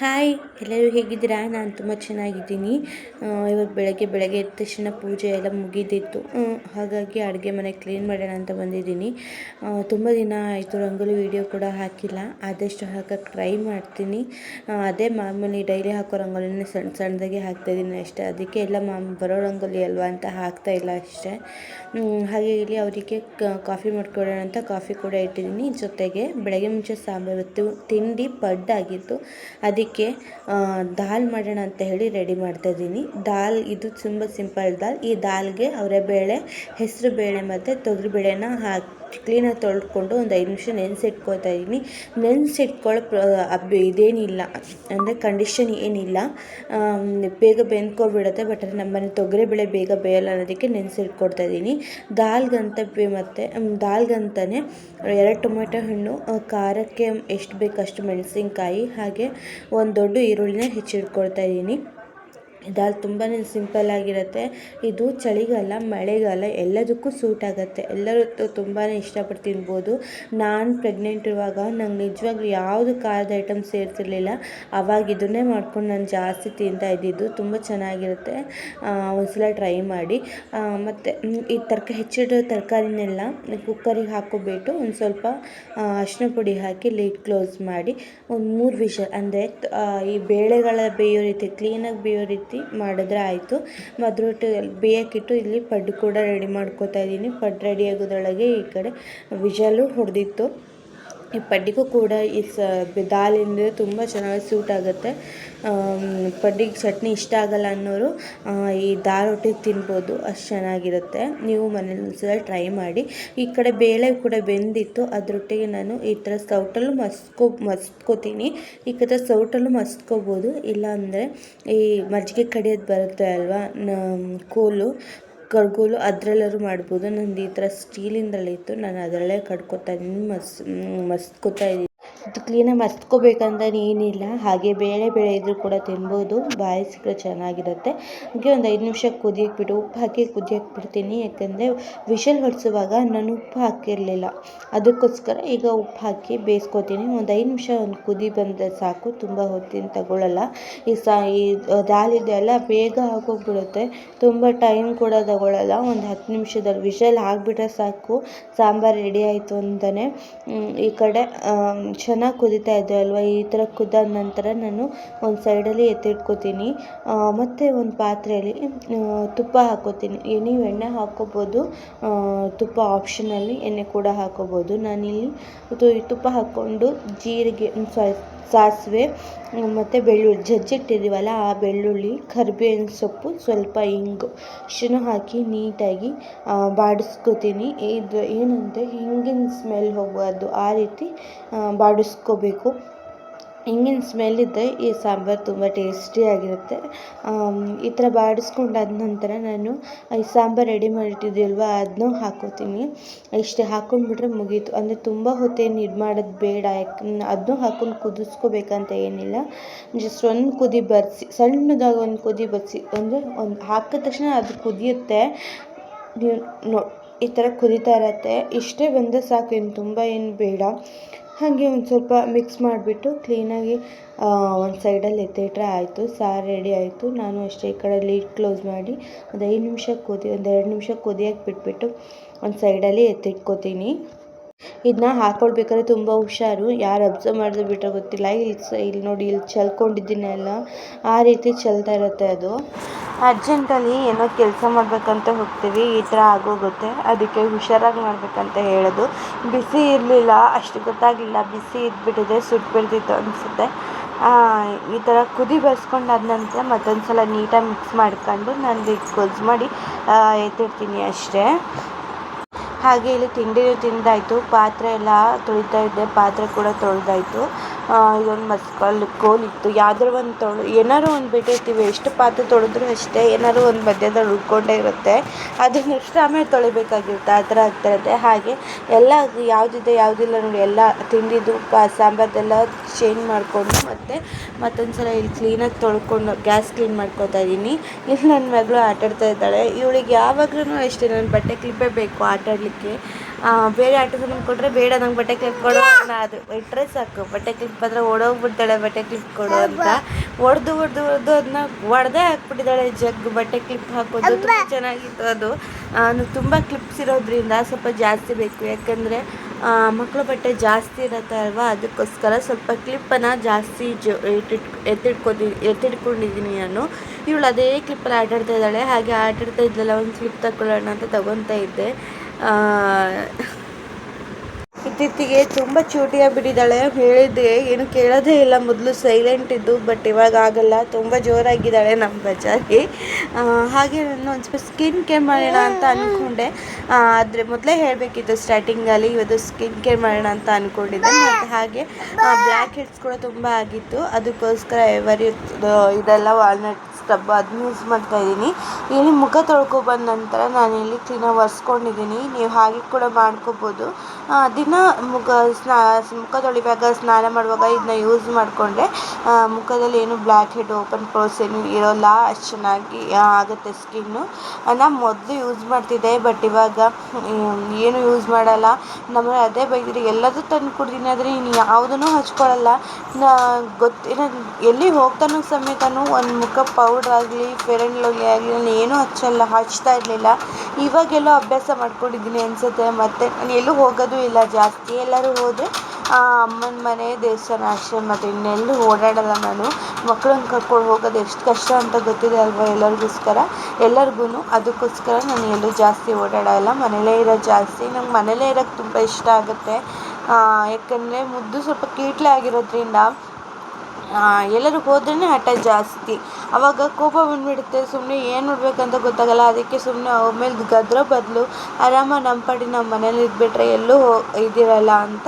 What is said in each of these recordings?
Hi ಎಲ್ಲರೂ ಹೇಗಿದ್ದೀರಾ? ನಾನು ತುಂಬ ಚೆನ್ನಾಗಿದ್ದೀನಿ. ಇವತ್ತು ಬೆಳಗ್ಗೆ ಬೆಳಗ್ಗೆ ಎದ್ದ ತಕ್ಷಣ ಪೂಜೆ ಎಲ್ಲ ಮುಗಿದಿತ್ತು. ಹಾಗಾಗಿ ಅಡುಗೆ ಮನೆ ಕ್ಲೀನ್ ಮಾಡೋಣ ಅಂತ ಬಂದಿದ್ದೀನಿ. ತುಂಬ ದಿನ ಆಯಿತು, ರಂಗೋಲಿ ವೀಡಿಯೋ ಕೂಡ ಹಾಕಿಲ್ಲ. ಆದಷ್ಟು ಹಾಕಕ್ಕೆ ಟ್ರೈ ಮಾಡ್ತೀನಿ. ಅದೇ ಮಾಮೂಲಿ ಡೈಲಿ ಹಾಕೋ ರಂಗೋಲಿನ ಸಣ್ಣ ಸಣ್ಣದಾಗೆ ಹಾಕ್ತಾಯಿದ್ದೀನಿ ಅಷ್ಟೇ. ಅದಕ್ಕೆ ಎಲ್ಲ ಮಾಮ್, ಬರೋ ರಂಗೋಲಿ ಅಲ್ವಾ ಅಂತ ಹಾಕ್ತಾ ಇಲ್ಲ ಅಷ್ಟೇ. ಹಾಗೆ ಇಲ್ಲಿ ಅವರಿಗೆ ಕಾಫಿ ಮಾಡ್ಕೊಡೋಣ ಅಂತ ಕಾಫಿ ಕೂಡ ಇಟ್ಟಿದ್ದೀನಿ. ಜೊತೆಗೆ ಬೆಳಗ್ಗೆ ಮುಂಚೆ ಸಾಂಬಾರು ತಿಂಡಿ ಪಡ್ಡಾಗಿತ್ತು. ಅದಕ್ಕೆ ಅದಕ್ಕೆ ದಾಲ್ ಮಾಡೋಣ ಅಂತ ಹೇಳಿ ರೆಡಿ ಮಾಡ್ತಾ ಇದ್ದೀನಿ. ದಾಲ್, ಇದು ತುಂಬ ಸಿಂಪಲ್ ದಾಲ್. ಈ ದಾಲ್ಗೆ ಬೇಳೆ, ಹೆಸರು ಬೇಳೆ ಮತ್ತು ತೊಗರಿಬೇಳೆನ ಹಾಕಿ ಕ್ಲೀನಾಗಿ ತೊಳ್ಕೊಂಡು ಒಂದು ಐದು ನಿಮಿಷ ನೆನೆಸಿಟ್ಕೊಳ್ತಾ ಇದ್ದೀನಿ. ನೆನೆಸಿಟ್ಕೊಳ್ಳೋ ಅಬ್, ಇದೇನಿಲ್ಲ. ಅಂದರೆ ಕಂಡೀಷನ್ ಏನಿಲ್ಲ. ಬೇಗ ಬೆಂದ್ಕೊಬಿಡುತ್ತೆ ಬಟ್ ನಮ್ಮ ನಮ್ಮನೆ ತೊಗರಿಬೇಳೆ ಬೇಗ ಬೇಯಲ್ಲ ಅನ್ನೋದಕ್ಕೆ ನೆನೆಸಿಟ್ಕೊಡ್ತಾ ಇದ್ದೀನಿ. ದಾಲ್ಗಂತ ಮತ್ತು ದಾಲ್ಗಂತಲೇ ಎರಡು ಟೊಮೆಟೊ ಹಣ್ಣು ಖಾರಕ್ಕೆ ಎಷ್ಟು ಬೇಕಷ್ಟು ಮೆಣಸಿನ್ಕಾಯಿ, ಹಾಗೆ ಒಂದು ದೊಡ್ಡ ಈರುಳ್ಳಿನ ಹೆಚ್ಚಿಟ್ಕೊಳ್ತಾ ಇದ್ದೀನಿ. ದಾಲ್ ತುಂಬಾ ಸಿಂಪಲ್ಲಾಗಿರುತ್ತೆ ಇದು ಚಳಿಗಾಲ, ಮಳೆಗಾಲ ಎಲ್ಲದಕ್ಕೂ ಸೂಟ್ ಆಗುತ್ತೆ. ಎಲ್ಲರೂ ತುಂಬಾ ಇಷ್ಟಪಟ್ಟು ತಿನ್ಬೋದು. ನಾನು ಪ್ರೆಗ್ನೆಂಟ್ ಇರುವಾಗ ನಂಗೆ ನಿಜವಾಗ್ಲೂ ಯಾವುದು ಖಾರದ ಐಟಮ್ ಸೇರ್ತಿರ್ಲಿಲ್ಲ. ಅವಾಗ ಇದನ್ನೇ ಮಾಡ್ಕೊಂಡು ನಾನು ಜಾಸ್ತಿ ತಿಂತಾ ಇದ್ದಿದ್ದು ತುಂಬ ಚೆನ್ನಾಗಿರುತ್ತೆ. ಒಂದ್ಸಲ ಟ್ರೈ ಮಾಡಿ. ಮತ್ತು ಈ ತರಕ ಹೆಚ್ಚಿಡೋ ತರಕಾರಿನೆಲ್ಲ ಕುಕ್ಕರಿಗೆ ಹಾಕೋಬಿಟ್ಟು ಒಂದು ಸ್ವಲ್ಪ ಅರಿಶಿನ ಪುಡಿ ಹಾಕಿ ಲಿಡ್ ಕ್ಲೋಸ್ ಮಾಡಿ. ಒಂದು ಮೂರು ವಿಷಲ್ ಅಂದರೆ ಈ ಬೇಳೆಗಳ ಬೇಯೋ ರೀತಿ ಕ್ಲೀನಾಗಿ ಬೇಯೋ ರೀತಿ ಮಾಡಿದ್ರೆ ಆಯಿತು. ಮದ್ರೊಟ್ಟು ಬೇಯಕ್ಕಿಟ್ಟು ಇಲ್ಲಿ ಪಡ್ಡು ಕೂಡ ರೆಡಿ ಮಾಡ್ಕೋತಾ ಇದ್ದೀನಿ. ಪಡ್ಡು ರೆಡಿ ಆಗೋದ್ರೊಳಗೆ ಈ ಕಡೆ ವಿಷಲು ಹೊಡೆದಿತ್ತು. ಈ ಪಡ್ಡಿಗೂ ಕೂಡ ಈ ಸ ದಾಲಿಂದ ತುಂಬ ಚೆನ್ನಾಗಿ ಸೂಟ್ ಆಗುತ್ತೆ. ಪಡ್ಡಿಗೆ ಚಟ್ನಿ ಇಷ್ಟ ಆಗಲ್ಲ ಅನ್ನೋರು ಈ ದಾಲ್ ರೊಟ್ಟಿ ತಿನ್ಬೋದು, ಅಷ್ಟು ಚೆನ್ನಾಗಿರುತ್ತೆ. ನೀವು ಮನೇಲಿ ಒಂದ್ಸಲ ಟ್ರೈ ಮಾಡಿ. ಈ ಕಡೆ ಬೇಳೆ ಕೂಡ ಬೆಂದಿತ್ತು ಅದರೊಟ್ಟಿಗೆ ನಾನು ಈ ಥರ ಸೌಟಲ್ಲೂ ಮಸ್ಕೋ, ಮಸ್ಕೋತೀನಿ. ಈ ಕಡೆ ಸೌಟಲ್ಲೂ ಮಸ್ಕೋಬೋದು, ಇಲ್ಲಾಂದರೆ ಈ ಮಜ್ಜಿಗೆ ಕಡಿಯೋದು ಬರುತ್ತೆ ಅಲ್ವಾ ಕೋಲು. ಕಡ್ಗೋಲು ಅದರಲ್ಲಾದ್ರು ಮಾಡ್ಬೋದು. ನಂದು ಈ ಥರ ಸ್ಟೀಲಿಂದಲಿತ್ತು ನಾನು ಅದರಲ್ಲೇ ಕಡ್ಕೊತಾ ಮಸ್ಕೋತಾ ಇದ್ದೀನಿ. ಇದು ಕ್ಲೀನಾಗಿ ಮಸ್ಕೋಬೇಕಂತಲೇ ಏನಿಲ್ಲ. ಹಾಗೆ ಬೇಳೆ ಬೇಳೆ ಇದ್ದರೂ ಕೂಡ ತಿನ್ಬೋದು. ಬಾಯಿ ಸಿಕ್ಕರೆ ಚೆನ್ನಾಗಿರುತ್ತೆ. ಹಾಗೆ ಒಂದು ಐದು ನಿಮಿಷ ಕುದಿಯಕ್ಕೆ ಬಿಟ್ಟು ಉಪ್ಪು ಹಾಕಿ ಕುದಿಯಕ್ಕೆ ಬಿಡ್ತೀನಿ ಯಾಕಂದರೆ ವಿಷಲ್ ಹೊಡೆಸುವಾಗ ನಾನು ಉಪ್ಪು ಹಾಕಿರಲಿಲ್ಲ. ಅದಕ್ಕೋಸ್ಕರ ಈಗ ಉಪ್ಪು ಹಾಕಿ ಬೇಯಿಸ್ಕೋತೀನಿ. ಒಂದು ಐದು ನಿಮಿಷ ಒಂದು ಕುದಿ ಬಂದರೆ ಸಾಕು. ತುಂಬ ಹೊತ್ತಿನ ತಗೊಳ್ಳಲ್ಲ ಈ ಸಾ, ಈ ದಾಲ್ ಇದೆಯಲ್ಲ ಬೇಗ ಆಗೋಗ್ಬಿಡುತ್ತೆ. ತುಂಬ ಟೈಮ್ ಕೂಡ ತಗೊಳ್ಳಲ್ಲ ಒಂದು ಹತ್ತು ನಿಮಿಷದಲ್ಲಿ ವಿಷಲ್ ಆಗಿಬಿಟ್ರೆ ಸಾಕು. ಸಾಂಬಾರು ರೆಡಿ ಆಯಿತು ಅಂತಲೇ ಈ ಕಡೆ ಚೆನ್ನಾಗಿ ಕುದೀತಾ ಇದೆ ಅಲ್ವಾ? ಈ ಥರ ಕುದ್ದಾದ ನಂತರ ನಾನು ಒಂದು ಸೈಡಲ್ಲಿ ಎತ್ತಿಟ್ಕೋತೀನಿ. ಮತ್ತು ಒಂದು ಪಾತ್ರೆಯಲ್ಲಿ ತುಪ್ಪ ಹಾಕೋತೀನಿ. ನೀವು ಎಣ್ಣೆ ಹಾಕ್ಕೋಬೋದು ತುಪ್ಪ ಆಪ್ಷನಲ್ಲಿ ಎಣ್ಣೆ ಕೂಡ ಹಾಕ್ಕೋಬೋದು ನಾನಿಲ್ಲಿ ತುಪ್ಪ ಹಾಕ್ಕೊಂಡು ಜೀರಿಗೆ ಸಾರಿ ಸಾಸಿವೆ ಮತ್ತು ಬೆಳ್ಳುಳ್ಳಿ ಜಜ್ಜಿಟ್ಟಿದ್ದೀವಲ್ಲ ಆ ಬೆಳ್ಳುಳ್ಳಿ, ಕರ್ಬೇವಿನ ಸೊಪ್ಪು ಸ್ವಲ್ಪ ಇಂಗು, ಇಷ್ಟನ್ನು ಹಾಕಿ ನೀಟಾಗಿ ಬಾಡಿಸ್ಕೊತೀನಿ. ಇದು ಏನಂದರೆ ಹಿಂಗಿನ ಸ್ಮೆಲ್ ಹೋಗಬಾರ್ದು ಆ ರೀತಿ ಬಾಡಿಸ್ಕೋಬೇಕು. ಹಿಂಗಿನ ಸ್ಮೆಲ್ ಇದ್ದರೆ ಈ ಸಾಂಬಾರು ತುಂಬ ಟೇಸ್ಟಿಯಾಗಿರುತ್ತೆ ಈ ಥರ ಬಾಡಿಸ್ಕೊಂಡಾದ ನಂತರ ನಾನು ಈ ಸಾಂಬಾರು ರೆಡಿ ಮಾಡಿಟ್ಟಿದ್ದೀವಲ್ವ ಅದನ್ನೂ ಹಾಕೋತೀನಿ. ಇಷ್ಟೇ ಹಾಕೊಂಡ್ಬಿಟ್ರೆ ಮುಗೀತು. ಅಂದರೆ ತುಂಬ ಹೊತ್ತೇನು ಇದು ಮಾಡೋದು ಬೇಡ, ಯಾಕೆ ಅದನ್ನೂ ಹಾಕ್ಕೊಂಡು ಕುದಿಸ್ಕೋಬೇಕಂತ ಏನಿಲ್ಲ. ಜಸ್ಟ್ ಒಂದು ಕುದಿ ಬರ್ಸಿ, ಸಣ್ಣದಾಗಿ ಒಂದು ಕುದಿ ಬರಿಸಿ, ಅಂದರೆ ಒಂದು ಹಾಕಿದ ತಕ್ಷಣ ಅದು ಕುದಿಯುತ್ತೆ. ನೀವು ನೋ, ಈ ಥರ ಕುದೀತಾ ಇರುತ್ತೆ. ಇಷ್ಟೇ ಬಂದರೆ ಸಾಕು ಏನು ತುಂಬ ಏನು ಬೇಡ. ಹಾಗೆ ಒಂದು ಸ್ವಲ್ಪ ಮಿಕ್ಸ್ ಮಾಡಿಬಿಟ್ಟು ಕ್ಲೀನಾಗಿ ಒಂದು ಸೈಡಲ್ಲಿ ಎತ್ತಿಟ್ರೆ ಆಯಿತು. ಸಾರು ರೆಡಿ ಆಯಿತು. ನಾನು ಅಷ್ಟೇ ಈ ಕಡೆ ಲೀಡ್ ಕ್ಲೋಸ್ ಮಾಡಿ ಒಂದು ಐದು ನಿಮಿಷ ಕುದಿ ಒಂದು ಎರಡು ನಿಮಿಷ ಕುದಿಯಕ್ಕೆ ಬಿಟ್ಬಿಟ್ಟು ಒಂದು ಸೈಡಲ್ಲಿ ಎತ್ತಿಟ್ಕೋತೀನಿ. ಇದನ್ನ ಹಾಕ್ಕೊಳ್ಬೇಕಾದ್ರೆ ತುಂಬ ಹುಷಾರು. ಯಾರು ಅಬ್ಸರ್ವ್ ಮಾಡಿದ್ರು ಬಿಟ್ಟರೆ ಗೊತ್ತಿಲ್ಲ. ಇಲ್ಲಿ ಇಲ್ಲಿ ನೋಡಿ ಇಲ್ಲಿ ಚೆಲ್ಕೊಂಡಿದ್ದೀನಲ್ಲ. ಆ ರೀತಿ ಚೆಲ್ತಾ ಇರುತ್ತೆ ಅದು. ಅರ್ಜೆಂಟಲ್ಲಿ ಏನೋ ಕೆಲಸ ಮಾಡಬೇಕಂತ ಹೋಗ್ತೀವಿ. ಈ ಥರ ಆಗೋಗುತ್ತೆ. ಅದಕ್ಕೆ ಹುಷಾರಾಗಿ ಮಾಡಬೇಕಂತ ಹೇಳೋದು. ಬಿಸಿ ಇರಲಿಲ್ಲ. ಅಷ್ಟು ಗೊತ್ತಾಗಲಿಲ್ಲ. ಬಿಸಿ ಇದ್ಬಿಟ್ಟಿದೆ. ಸುಟ್ಟು ಬಿಡ್ತಿತ್ತು ಅನಿಸುತ್ತೆ. ಈ ಥರ ಕುದಿ ಬರ್ಸ್ಕೊಂಡಾದ ನಂತರ ಮತ್ತೊಂದು ಸಲ ನೀಟಾಗಿ ಮಿಕ್ಸ್ ಮಾಡ್ಕೊಂಡು ನಾನು ಗೊಜ್ಜು ಮಾಡಿ ಎತ್ತಿಡ್ತೀನಿ ಅಷ್ಟೇ. ಹಾಗೆ ಇಲ್ಲಿ ತಿಂಡಿ ತಿಂದಾಯಿತು. ಪಾತ್ರೆ ಎಲ್ಲ ತೊಳಿತಾ ಇದ್ದೆ. ಪಾತ್ರೆ ಕೂಡ ತೊಳೆದಾಯ್ತು. ಇದೊಂದು ಮಸ್ಕಲ್ ಕೋಲಿತ್ತು ಯಾವ್ದಾರು ಒಂದು ತೊಳೆ, ಏನಾದ್ರು ಒಂದು ಬಿಟ್ಟಿರ್ತೀವಿ. ಎಷ್ಟು ಪಾತ್ರೆ ತೊಳೆದ್ರು ಅಷ್ಟೇ ಏನಾದ್ರು ಒಂದು ಮಧ್ಯದಲ್ಲಿ ಉಳ್ಕೊಂಡೇ ಇರುತ್ತೆ. ಅದು ನೆಕ್ಸ್ಟ್ ಆಮೇಲೆ ತೊಳಿಬೇಕಾಗಿರುತ್ತೆ? ಆ ಥರ ಆಗ್ತಿರುತ್ತೆ ಹಾಗೆ ಎಲ್ಲ ಯಾವುದಿದೆ, ಯಾವುದಿಲ್ಲ ನೋಡಿ. ಎಲ್ಲ ತಿಂಡಿದು ಪಾ ಸಾಂಬಾರ್ದೆಲ್ಲ ಚೇಂಜ್ ಮಾಡಿಕೊಂಡು ಮತ್ತೆ ಮತ್ತೊಂದು ಸಲ ಇಲ್ಲಿ ಕ್ಲೀನಾಗಿ ತೊಳ್ಕೊಂಡು ಗ್ಯಾಸ್ ಕ್ಲೀನ್ ಮಾಡ್ಕೊತಾ ಇದ್ದೀನಿ ಇಲ್ಲಿ ನನ್ನ ಮಗಳು ಆಟಾಡ್ತಾ ಇದ್ದಾಳೆ. ಇವಳಿಗೆ ಯಾವಾಗಲೂ ಅಷ್ಟೇ ನನ್ನ ಬಟ್ಟೆ ಕ್ಲಿಪ್ಪೇ ಬೇಕು ಆಟಾಡಲಿಕ್ಕೆ? ಬೇರೆ ಆಟೋ ಸಾಮಾನು ಕೊಟ್ಟರೆ ಬೇಡ ನಂಗೆ ಬಟ್ಟೆ ಕ್ಲಿಪ್ ಕೊಡು ಅದು. ಇಟ್ಟರೆ ಸಾಕು. ಬಟ್ಟೆ ಕ್ಲಿಪ್ ಆದರೆ ಓಡೋಗ್ಬಿಡ್ತಾಳೆ ಬಟ್ಟೆ ಕ್ಲಿಪ್ ಕೊಡು ಅಂತ. ಹೊಡೆದು ಹೊಡೆದು ಹೊಡೆದು ಅದನ್ನ ಹೊಡೆದೇ ಹಾಕ್ಬಿಟ್ಟಿದ್ದಾಳೆ ಜಗ್. ಬಟ್ಟೆ ಕ್ಲಿಪ್ ಹಾಕೋದು ತುಂಬ ಚೆನ್ನಾಗಿತ್ತು ಅದು. ತುಂಬ ಕ್ಲಿಪ್ಸ್ ಇರೋದ್ರಿಂದ ಸ್ವಲ್ಪ ಜಾಸ್ತಿ ಬೇಕು. ಯಾಕಂದರೆ ಮಕ್ಕಳು ಬಟ್ಟೆ ಜಾಸ್ತಿ ಇರುತ್ತೆ ಅಲ್ವಾ? ಅದಕ್ಕೋಸ್ಕರ ಸ್ವಲ್ಪ ಕ್ಲಿಪ್ಪನ್ನು ಜಾಸ್ತಿ ಜೊ ಎತ್ತಿಟ್ ಎತ್ತಿಟ್ಕೊತಿ ಎತ್ತಿಟ್ಕೊಂಡಿದ್ದೀನಿ ನಾನು. ಇವಳು ಅದೇ ಕ್ಲಿಪ್ಪಲ್ಲಿ ಆಟಾಡ್ತಾ ಇದ್ದಾಳೆ. ಹಾಗೆ ಆಟಾಡ್ತಾ ಇದ್ದಲ್ಲ ಒಂದು ಕ್ಲಿಪ್ ತಗೊಳ್ಳೋಣ ಅಂತ ತಗೊತಾ ಇದ್ದೆ. ಇತ್ತೀಚೆಗೆ ತುಂಬ ಚೂಟಿಯಾಗ್ಬಿಟ್ಟಿದ್ದಾಳೆ ಹೇಳಿದ್ದೆ, ಏನು ಕೇಳೋದೇ ಇಲ್ಲ. ಮೊದಲು ಸೈಲೆಂಟ್ ಇದ್ದು ಬಟ್ ಇವಾಗ ಆಗಲ್ಲ. ತುಂಬ ಜೋರಾಗಿದ್ದಾಳೆ ನಮ್ಮ ಬಜಾರಿ. ಹಾಗೆ ನಾನು ಒಂದು ಸ್ವಲ್ಪ ಸ್ಕಿನ್ ಕೇರ್ ಮಾಡೋಣ ಅಂತ ಅಂದ್ಕೊಂಡೆ ಆದರೆ ಮೊದಲೇ ಹೇಳಬೇಕಿತ್ತು ಸ್ಟಾರ್ಟಿಂಗಲ್ಲಿ ಇವತ್ತು ಸ್ಕಿನ್ ಕೇರ್ ಮಾಡೋಣ ಅಂತ ಅಂದ್ಕೊಂಡಿದ್ದೆ ಮತ್ತು ಹಾಗೆ ಬ್ಲ್ಯಾಕ್ ಹೆಡ್ಸ್ ಕೂಡ ತುಂಬ ಆಗಿತ್ತು. ಅದಕ್ಕೋಸ್ಕರ ಎವರಿ ಇದೆಲ್ಲ ವಾಲ್ನಟ್ ಸ್ಟಬ್ ಅದನ್ನ ಯೂಸ್ ಮಾಡ್ತಾ ಇದ್ದೀನಿ. ಇಲ್ಲಿ ಮುಖ ತೊಳ್ಕೊಬಂದ ನಂತರ ನಾನು ಇಲ್ಲಿ ಕ್ಲೀನಾಗಿ ಒರೆಸ್ಕೊಂಡಿದ್ದೀನಿ. ನೀವು ಹಾಗೆ ಕೂಡ ಮಾಡ್ಕೋಬೋದು. ದಿನ ಮುಖ ಸ್ನಾ, ಮುಖ ತೊಳಿವಾಗ, ಸ್ನಾನ ಮಾಡುವಾಗ ಇದನ್ನ ಯೂಸ್ ಮಾಡಿಕೊಂಡ್ರೆ ಮುಖದಲ್ಲಿ ಏನು ಬ್ಲ್ಯಾಕ್ ಹೆಡ್ ಓಪನ್ ಪೋರ್ಸ್ ಏನು ಇರೋಲ್ಲ, ಅಷ್ಟು ಚೆನ್ನಾಗಿ ಆಗುತ್ತೆ ಸ್ಕಿನ್ನು ನಾನು ಮೊದಲು ಯೂಸ್ ಮಾಡ್ತಿದ್ದೆ ಬಟ್ ಇವಾಗ ಏನು ಯೂಸ್ ಮಾಡಲ್ಲ. ನಮ್ಮ ಅದೇ ಬೈದಿರಿ ಎಲ್ಲದೂ ತಂದು ಕೊಡ್ತೀನಿ ಆದರೆ ಇನ್ನು ಯಾವುದನ್ನು ಹಚ್ಕೊಳ್ಳಲ್ಲ. ನಾ ಎಲ್ಲಿ ಹೋಗ್ತಾನೋ ಸಮೇತನೂ ಒಂದು ಮುಖ ಪೌಡ್ರ್ ಆಗಲಿ ಫೇರ್ ಆ್ಯಂಡ್ ಆಗಲಿ, ನಾನು ಏನೂ ಹಚ್ಚಲ್ಲ, ಹಚ್ತಾ ಇರಲಿಲ್ಲ. ಇವಾಗೆಲ್ಲೋ ಅಭ್ಯಾಸ ಮಾಡ್ಕೊಂಡಿದ್ದೀನಿ ಅನಿಸುತ್ತೆ. ಮತ್ತು ನಾನು ಎಲ್ಲೂ ಹೋಗೋದು ಇಲ್ಲ, ಜಾಸ್ತಿ ಎಲ್ಲರೂ ಹೋದರೆ ಅಮ್ಮನ ಮನೆ, ದೇವಸ್ಥಾನ ಅಷ್ಟೇ ಮತ್ತು ಇನ್ನೆಲ್ಲೂ ಓಡಾಡಲ್ಲ ನಾನು. ಮಕ್ಕಳನ್ನ ಕರ್ಕೊಂಡು ಹೋಗೋದು ಎಷ್ಟು ಕಷ್ಟ ಅಂತ ಗೊತ್ತಿದೆ ಅಲ್ವಾ ಎಲ್ಲರಿಗೋಸ್ಕರ? ಎಲ್ಲರಿಗೂ ಅದಕ್ಕೋಸ್ಕರ ನಾನು ಎಲ್ಲೂ ಜಾಸ್ತಿ ಓಡಾಡೋಲ್ಲ. ಮನೇಲೇ ಇರೋದು ಜಾಸ್ತಿ. ನಂಗೆ ಮನೇಲೇ ಇರೋಕ್ಕೆ ತುಂಬ ಇಷ್ಟ ಆಗುತ್ತೆ. ಯಾಕಂದರೆ ಮುದ್ದು ಸ್ವಲ್ಪ ಕೀಟ್ಲೆ ಆಗಿರೋದ್ರಿಂದ ಎಲ್ಲರೂ ಹೋದ್ರೇ ಹಠ ಜಾಸ್ತಿ. ಆವಾಗ ಕೋಪ ಬಂದುಬಿಡುತ್ತೆ ಸುಮ್ಮನೆ ಏನು ನೋಡ್ಬೇಕಂತ ಗೊತ್ತಾಗಲ್ಲ. ಅದಕ್ಕೆ ಸುಮ್ಮನೆ ಅವ್ರ ಮೇಲೆ ಗದ್ರ ಬದಲು ಆರಾಮಾಗಿ ನಮ್ಮ ಪಾಡಿಗೆ ನಮ್ಮ ಮನೇಲಿ ಇದ್ಬಿಟ್ರೆ ಎಲ್ಲೂ ಹೋ, ಇದಿರಲ್ಲ ಅಂತ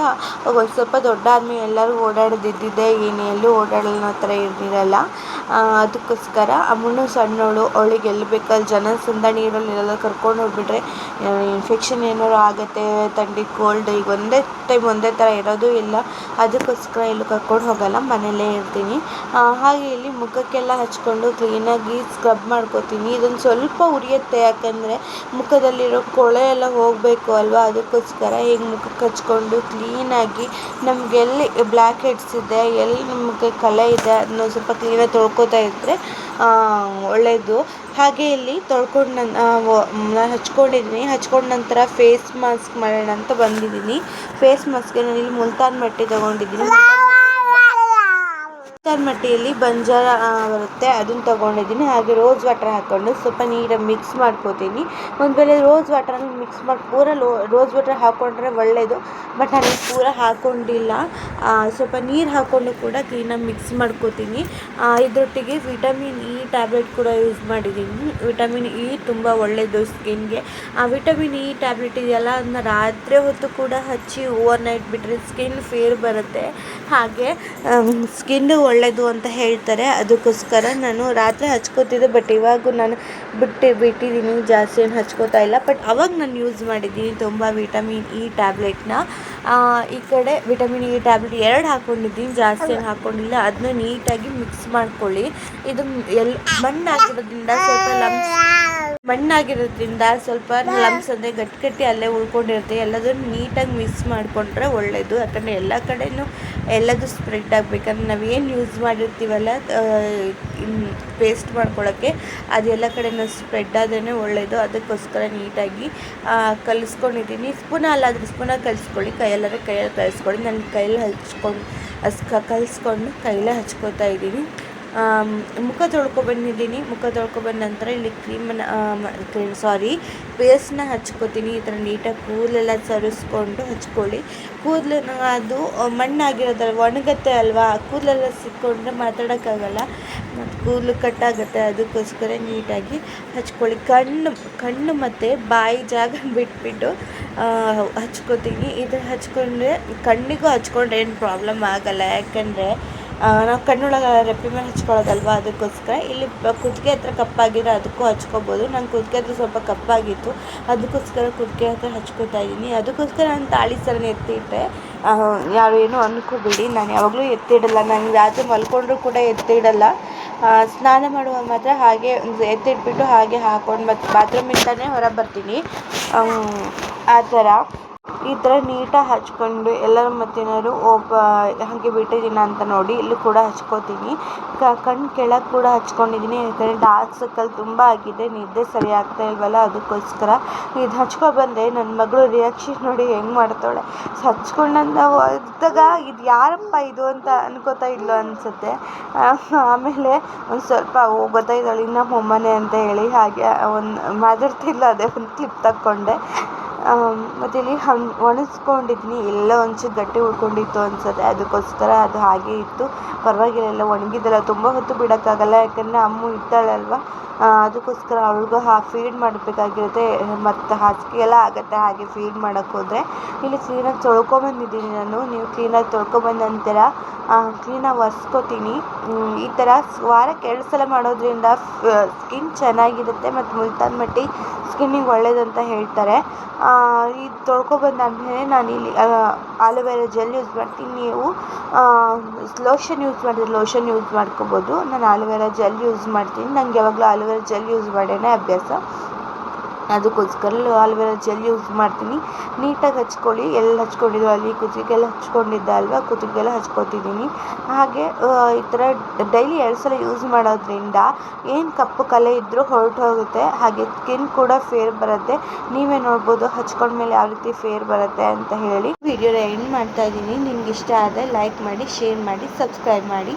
ಒಂದು ಸ್ವಲ್ಪ ದೊಡ್ಡ ಆದ್ಮೇಲೆ ಎಲ್ಲರೂ ಓಡಾಡೋದು ಇದ್ದಿದ್ದೇ ಏನು, ಎಲ್ಲೂ ಓಡಾಡಲ್ಲ ಅನ್ನೋ ಥರ ಅದಕ್ಕೋಸ್ಕರ ಅಮ್ಮನೂ ಸಣ್ಣವಳು ಅವಳಿಗೆ ಎಲ್ಲಿ ಬೇಕಲ್ಲಿ ಜನ ಸಂದಣಿ ಇರೋಲ್ಲ ಎಲ್ಲ ಕರ್ಕೊಂಡು ಹೋಗ್ಬಿಟ್ರೆ ಇನ್ಫೆಕ್ಷನ್ ಏನಾದ್ರು ಆಗುತ್ತೆ, ಥಂಡಿ ಕೋಲ್ಡ್ ಈಗ ಒಂದೇ ಟೈಮ್ ಒಂದೇ ಥರ ಇರೋದು ಇಲ್ಲ. ಅದಕ್ಕೋಸ್ಕರ ಎಲ್ಲೂ ಕರ್ಕೊಂಡು ಹೋಗಲ್ಲ ಮನೆಯಲ್ಲೇ ಇರ್ತೀನಿ ಹಾಗೆ ಇಲ್ಲಿ ಮುಖಕ್ಕೆಲ್ಲ ಹಚ್ಕೊಂಡು ಕ್ಲೀನಾಗಿ ಸ್ಕ್ರಬ್ ಮಾಡ್ಕೊತೀನಿ. ಇದೊಂದು ಸ್ವಲ್ಪ ಉರಿಯುತ್ತೆ, ಯಾಕಂದರೆ ಮುಖದಲ್ಲಿರೋ ಕೊಳೆ ಎಲ್ಲ ಹೋಗಬೇಕು ಅಲ್ವಾ? ಅದಕ್ಕೋಸ್ಕರ ಹೀಗೆ ಮುಖಕ್ಕೆ ಹಚ್ಕೊಂಡು ಕ್ಲೀನಾಗಿ ನಮಗೆಲ್ಲಿ ಬ್ಲ್ಯಾಕ್ ಹೆಡ್ಸ್ ಇದೆ, ಎಲ್ಲಿ ನಮಗೆ ಕಲೆ ಇದೆ ಅದನ್ನ ಸ್ವಲ್ಪ ಕ್ಲೀನಾಗಿ ತೊಳ್ಕೊತಾ ಇದ್ದರೆ ಒಳ್ಳೆಯದು ಹಾಗೆ ಇಲ್ಲಿ ತೊಳ್ಕೊಂಡು ನನ್ನ ನಾನು ಹಚ್ಕೊಂಡಿದ್ದೀನಿ. ಹಚ್ಕೊಂಡ ನಂತರ ಫೇಸ್ ಮಾಸ್ಕ್ ಮಾಡೋಣ ಅಂತ ಬಂದಿದ್ದೀನಿ. ಫೇಸ್ ಮಾಸ್ಕ್ ನಾನು ಇಲ್ಲಿ ಮುಲ್ತಾನ್ ಮಟ್ಟಿ ತೊಗೊಂಡಿದ್ದೀನಿ. ಮಟ್ಟಿಯಲ್ಲಿ ಬಂಜಾರ ಬರುತ್ತೆ. ಅದನ್ನು ತಗೊಂಡಿದ್ದೀನಿ. ಹಾಗೆ ರೋಸ್ ವಾಟರ್ ಹಾಕ್ಕೊಂಡು ಸ್ವಲ್ಪ ನೀರಾಗಿ ಮಿಕ್ಸ್ ಮಾಡ್ಕೋತೀನಿ. ಒಂದು ವೇಳೆ ರೋಸ್ ವಾಟರನ್ನು ಮಿಕ್ಸ್ ಮಾಡಿ, ಪೂರ ರೋಸ್ ವಾಟರ್ ಹಾಕ್ಕೊಂಡ್ರೆ ಒಳ್ಳೆಯದು ಬಟ್ ನಾನು ಪೂರ ಹಾಕ್ಕೊಂಡಿಲ್ಲ ಸ್ವಲ್ಪ ನೀರು ಹಾಕ್ಕೊಂಡು ಕೂಡ ಕ್ಲೀನಾಗಿ ಮಿಕ್ಸ್ ಮಾಡ್ಕೋತೀನಿ. ಇದರೊಟ್ಟಿಗೆ ವಿಟಮಿನ್ ಇ ಟ್ಯಾಬ್ಲೆಟ್ ಕೂಡ ಯೂಸ್ ಮಾಡಿದ್ದೀನಿ. ವಿಟಮಿನ್ ಇ ತುಂಬ ಒಳ್ಳೆಯದು ಸ್ಕಿನ್ಗೆ ಆ ವಿಟಮಿನ್ ಇ ಟ್ಯಾಬ್ಲೆಟ್ ಇದೆಯಲ್ಲ, ಅದನ್ನ ರಾತ್ರಿ ಹೊತ್ತು ಕೂಡ ಹಚ್ಚಿ ಓವರ್ ನೈಟ್ ಬಿಟ್ಟರೆ ಸ್ಕಿನ್ ಫೇರ್ ಬರುತ್ತೆ. ಹಾಗೆ ಸ್ಕಿನ್ ಒಳ್ಳೆಯದು ಅಂತ ಹೇಳ್ತಾರೆ. ಅದಕ್ಕೋಸ್ಕರ ನಾನು ರಾತ್ರಿ ಹಚ್ಕೋತಿದ್ದೆ ಬಟ್ ಇವಾಗ ನಾನು ಬಿಟ್ಟು, ಬಿಟ್ಟಿದ್ದೀನಿ. ಜಾಸ್ತಿ ಏನು ಹಚ್ಕೋತಾ ಇಲ್ಲ. ಬಟ್ ಅವಾಗ ನಾನು ಯೂಸ್ ಮಾಡಿದ್ದೀನಿ ತುಂಬ ವಿಟಮಿನ್ ಇ ಟ್ಯಾಬ್ಲೆಟ್ನ ಈ ಕಡೆ ವಿಟಮಿನ್ ಇ ಟ್ಯಾಬ್ಲೆಟ್ ಎರಡು ಹಾಕ್ಕೊಂಡಿದ್ದೀನಿ ಜಾಸ್ತಿ ಏನು ಹಾಕ್ಕೊಂಡಿಲ್ಲ ಅದನ್ನ ನೀಟಾಗಿ ಮಿಕ್ಸ್ ಮಾಡ್ಕೊಳ್ಳಿ. ಇದು ಎಲ್, ಮಣ್ಣಾಗಿರೋದ್ರಿಂದ ಸ್ವಲ್ಪ ಲಮ್ಸ್ ಮಣ್ಣಾಗಿರೋದ್ರಿಂದ ಸ್ವಲ್ಪ ಲಮ್ಸ್ ಅಂದರೆ ಗಟ್ಟಿ ಗಟ್ಟಿ ಅಲ್ಲೇ ಉಳ್ಕೊಂಡಿರುತ್ತೆ. ಎಲ್ಲದನ್ನು ನೀಟಾಗಿ ಮಿಕ್ಸ್ ಮಾಡಿಕೊಂಡ್ರೆ ಒಳ್ಳೆಯದು ಯಾಕಂದರೆ ಎಲ್ಲ ಕಡೆಯೂ ಎಲ್ಲದು ಸ್ಪ್ರೆಡ್ ಆಗಬೇಕಂದ್ರೆ ನಾವೇನು ಯೂಸ್ ಮಾಡಿರ್ತೀವಲ್ಲ ಪೇಸ್ಟ್ ಮಾಡ್ಕೊಳ್ಳೋಕ್ಕೆ ಅದೆಲ್ಲ ಕಡೆನೂ ಸ್ಪ್ರೆಡ್ ಆದ್ರೇ ಒಳ್ಳೆಯದು ಅದಕ್ಕೋಸ್ಕರ ನೀಟಾಗಿ ಕಲಿಸ್ಕೊಂಡಿದ್ದೀನಿ. ಸ್ಪೂನ ಅಲ್ಲಾದರೆ ಸ್ಪೂನ ಕಲಿಸ್ಕೊಳ್ಳಿ. ಕೈಯಲ್ಲಾದ್ರೆ ಕೈಯಲ್ಲಿ ಕಲಿಸ್ಕೊಳ್ಳಿ. ನಾನು ಕೈಯಲ್ಲಿ ಹಚ್ಕೊಂಡು ಕಲಿಸ್ಕೊಂಡು ಕೈಯಲ್ಲೇ ಹಚ್ಕೋತಾ ಇದ್ದೀನಿ. ಮುಖ ತೊಳ್ಕೊಬಂದಿದ್ದೀನಿ ಮುಖ ತೊಳ್ಕೊಬಂದ ನಂತರ ಇಲ್ಲಿ ಕ್ರೀಮನ್ನು ಕ್ರೀಮ್ ಸಾರಿ ಪೇಸ್ಟ್ನ ಹಚ್ಕೋತೀನಿ. ಈ ಥರ ನೀಟಾಗಿ ಕೂದಲೆಲ್ಲ ಸರಿಸ್ಕೊಂಡು ಹಚ್ಕೊಳ್ಳಿ. ಕೂದಲು ಅದು ಮಣ್ಣಾಗಿರೋದಲ್ಲ ಒಣಗತ್ತೆ ಅಲ್ವಾ? ಕೂದಲೆಲ್ಲ ಸಿಕ್ಕೊಂಡ್ರೆ ಮಾತಾಡೋಕ್ಕಾಗಲ್ಲ. ಮತ್ತು ಕೂದಲು ಕಟ್ಟಾಗುತ್ತೆ. ಅದಕ್ಕೋಸ್ಕರ ನೀಟಾಗಿ ಹಚ್ಕೊಳ್ಳಿ. ಕಣ್ಣು ಕಣ್ಣು ಮತ್ತು ಬಾಯಿ ಜಾಗ ಬಿಟ್ಬಿಟ್ಟು ಹಚ್ಕೋತೀನಿ. ಇದು ಹಚ್ಕೊಂಡ್ರೆ ಕಣ್ಣಿಗೂ ಹಚ್ಕೊಂಡ್ರೆ ಏನು ಪ್ರಾಬ್ಲಮ್ ಆಗಲ್ಲ. ಯಾಕಂದರೆ ನಾವು ಕಣ್ಣೊಳಗೆ ರೆಪ್ಪೆ ಮೇಲೆ ಹಚ್ಕೊಳ್ಳೋದಲ್ವಾ ಅದಕ್ಕೋಸ್ಕರ? ಇಲ್ಲಿ ಕುತ್ತಿಗೆ ಹತ್ರ ಕಪ್ಪಾಗಿರೋ ಅದಕ್ಕೂ ಹಚ್ಕೊಬೋದು. ನಂಗೆ ಕುತ್ತಿಗೆ ಹತ್ರ ಸ್ವಲ್ಪ ಕಪ್ಪಾಗಿತ್ತು. ಅದಕ್ಕೋಸ್ಕರ ಕುತ್ತಿಗೆ ಹತ್ರ ಹಚ್ಕೋತಾ ಇದ್ದೀನಿ ಅದಕ್ಕೋಸ್ಕರ ನಾನು ತಾಳಿ ಸರನ ಎತ್ತಿಟ್ಟೆ. ಯಾರು ಏನೂ ಅನ್ಕೋಬೇಡಿ. ನಾನು ಯಾವಾಗಲೂ ಎತ್ತಿಡಲ್ಲ. ನಾನು ರಾತ್ರಿ ಮಲ್ಕೊಂಡ್ರೂ ಕೂಡ ಎತ್ತಿಡಲ್ಲ. ಸ್ನಾನ ಮಾಡುವಾಗ ಮಾತ್ರ ಹಾಗೆ ಎತ್ತಿಟ್ಬಿಟ್ಟು ಹಾಗೆ ಹಾಕೊಂಡು ಮತ್ತು ಬಾತ್ರೂಮಿಂದನೇ ಹೊರಗೆ ಬರ್ತೀನಿ. ಆ ಥರ. ಈ ಥರ ನೀಟಾಗಿ ಹಚ್ಕೊಂಡು ಎಲ್ಲರ ಮತ್ತೇನಾದ್ರು ಒಬ್ಬ ಹಾಗೆ ಬಿಟ್ಟಿದ್ದೀನ ಅಂತ ನೋಡಿ ಇಲ್ಲಿ ಕೂಡ ಹಚ್ಕೋತೀನಿ. ಕಣ್ಣು ಕೆಳಗೆ ಕೂಡ ಹಚ್ಕೊಂಡಿದ್ದೀನಿ ಯಾಕಂದರೆ ಡಾರ್ಕ್ ಸರ್ಕಲ್ ತುಂಬ ಆಗಿದೆ. ನಿದ್ದೆ ಸರಿ ಆಗ್ತಾ ಇಲ್ವಲ್ಲ, ಅದಕ್ಕೋಸ್ಕರ. ಇದು ಹಚ್ಕೊ ಬಂದೆ. ನನ್ನ ಮಗಳು ರಿಯಾಕ್ಷನ್ ನೋಡಿ ಹೆಂಗೆ ಮಾಡ್ತಾಳೆ. ಹಚ್ಕೊಂಡಂತ ಹೋದಾಗ ಇದು ಯಾರಪ್ಪ ಇದು ಅಂತ ಅನ್ಕೋತಾ ಇದ್ಲು ಅನಿಸುತ್ತೆ. ಆಮೇಲೆ ಒಂದು ಸ್ವಲ್ಪ ಓ ಗೊತ್ತಾಯ್ತಳು ಇನ್ನು ನಮ್ಮಮ್ಮನೇ ಅಂತ ಹೇಳಿ ಹಾಗೆ ಒಂದು ಮಾತಾಡ್ತಿಲ್ಲ ಅದೇ ಒಂದು ಕ್ಲಿಪ್ ತಕ್ಕೊಂಡೆ. ಮತ್ತು ಇಲ್ಲಿ ಹಂ ಎಲ್ಲ ಒಂಚೂರು ಗಟ್ಟಿ ಉಳ್ಕೊಂಡಿತ್ತು ಅನ್ಸುತ್ತೆ. ಅದಕ್ಕೋಸ್ಕರ ಅದು ಹಾಗೆ ಇತ್ತು. ಪರವಾಗಿಲ್ಲ, ಎಲ್ಲ ಒಣಗಿದ್ದಲ್ಲ ತುಂಬ ಹೊತ್ತು ಬಿಡೋಕ್ಕಾಗಲ್ಲ, ಯಾಕಂದರೆ ಅಮ್ಮು ಇದ್ದಾಳಲ್ವ? ಅದಕ್ಕೋಸ್ಕರ ಅವ್ಳಿಗೂ ಹಾ ಫೀಡ್ ಮಾಡಬೇಕಾಗಿರುತ್ತೆ. ಮತ್ತು ಹಾಸಿಗೆ ಎಲ್ಲ ಆಗುತ್ತೆ, ಹಾಗೆ ಫೀಡ್ ಮಾಡೋಕ್ಕೋದ್ರೆ ಇಲ್ಲಿ ಕ್ಲೀನಾಗಿ ತೊಳ್ಕೊಂಬಂದಿದ್ದೀನಿ ನಾನು. ನೀವು ಕ್ಲೀನಾಗಿ ತೊಳ್ಕೊಬಂದ ನಂತರ ಕ್ಲೀನಾಗಿ ಒರೆಸ್ಕೊತೀನಿ. ಈ ಥರ ವಾರಕ್ಕೆ ಎರಡು ಸಲ ಮಾಡೋದ್ರಿಂದ ಸ್ಕಿನ್ ಚೆನ್ನಾಗಿರುತ್ತೆ ಮತ್ತು ಮುಲ್ತಾನ್ ಮಟ್ಟಿ ಸ್ಕಿನ್ನಿಗೆ ಒಳ್ಳೇದಂತ ಹೇಳ್ತಾರೆ. ಇದು ತೊಳ್ಕೊಬಂದಾದ್ಮೇಲೆ ಇಲ್ಲಿ ಆಲೋವೆರಾ ಜೆಲ್ ಯೂಸ್ ಮಾಡ್ತೀನಿ. ನೀವು ಲೋಷನ್ ಯೂಸ್ ಮಾಡಿದ್ರೆ ಲೋಷನ್ ಯೂಸ್ ಮಾಡ್ಕೋಬೋದು. ನಾನು ಆಲೋವೆರಾ ಜೆಲ್ ಯೂಸ್ ಮಾಡ್ತೀನಿ. ನನಗೆ ಯಾವಾಗಲೂ ಆಲೋವೆರಾ ಜೆಲ್ ಯೂಸ್ ಮಾಡೋಣ ಅಭ್ಯಾಸ. ಅದಕ್ಕೋಸ್ಕರ ಆಲ್ವೆರಾ ಜೆಲ್ ಯೂಸ್ ಮಾಡ್ತೀನಿ. ನೀಟಾಗಿ ಹಚ್ಕೊಳ್ಳಿ. ಎಲ್ಲಿ ಹಚ್ಕೊಂಡಿದ್ದು ಅಲ್ಲಿ ಕುತ್ತಿಗೆಲ್ಲ ಹಚ್ಕೊಂಡಿದ್ದೆ ಅಲ್ವಾ? ಕುತ್ತಿಗೆಲ್ಲ ಹಚ್ಕೊತಿದ್ದೀನಿ. ಹಾಗೆ ಈ ಥರ ಡೈಲಿ ಎರಡು ಸಲ ಯೂಸ್ ಮಾಡೋದ್ರಿಂದ ಏನು ಕಪ್ಪು ಕಲೆ ಇದ್ದರೂ ಹೊರಟು ಹೋಗುತ್ತೆ ಹಾಗೆ ಸ್ಕಿನ್ ಕೂಡ ಫೇರ್ ಬರುತ್ತೆ. ನೀವೇ ನೋಡ್ಬೋದು ಹಚ್ಕೊಂಡ್ಮೇಲೆ ಯಾವ ರೀತಿ ಫೇರ್ ಬರುತ್ತೆ ಅಂತ ಹೇಳಿ. ವಿಡಿಯೋನ ಎಂಡ್ ಮಾಡ್ತಾ ಇದ್ದೀನಿ. ನಿಮ್ಗೆ ಇಷ್ಟ ಆದರೆ ಲೈಕ್ ಮಾಡಿ, ಶೇರ್ ಮಾಡಿ, ಸಬ್ಸ್ಕ್ರೈಬ್ ಮಾಡಿ.